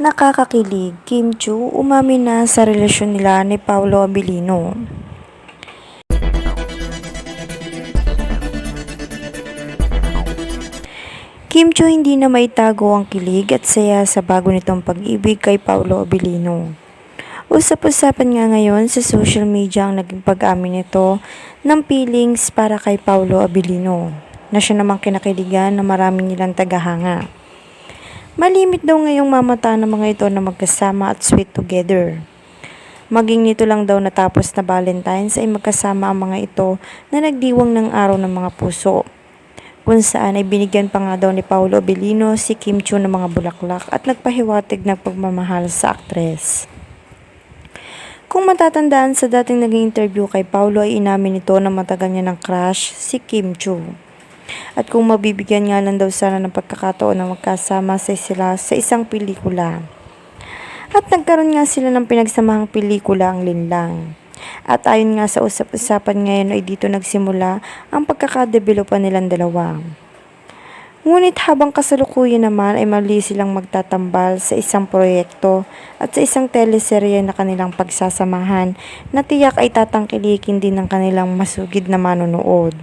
Nakakakilig, Kim Chu umamin na sa relasyon nila ni Paolo Abilino. Kim Chu hindi na maitago ang kilig at saya sa bago nitong pag-ibig kay Paolo Abilino. Usap-usapan nga ngayon sa social media ang naging pag-amin nito ng feelings para kay Paolo Abilino na siya namang kinakiligan na marami nilang tagahanga. Malimit daw ngayong mamata ng mga ito na magkasama at sweet together. Maging nito lang daw natapos na Valentine's ay magkasama ang mga ito na nagdiwang ng araw ng mga puso. Kung saan ay binigyan pa nga daw ni Paolo Abilino si Kim Chu ng mga bulaklak at nagpahiwatig ng pagmamahal sa aktres. Kung matatandaan sa dating naging interview kay Paulo ay inamin nito na matagal niya ng crush si Kim Chu. At kung mabibigyan nga lang daw sana ng pagkakataon na magkasama sa sila sa isang pelikula. At nagkaroon nga sila ng pinagsamahang pelikula ang linlang. At ayon nga sa usap-usapan ngayon ay dito nagsimula ang pagkakadevelopan nilang dalawa. Ngunit habang kasalukuyan naman ay mali silang magtatambal sa isang proyekto at sa isang teleserye na kanilang pagsasamahan na tiyak ay tatangkilikin din ng kanilang masugid na manonood.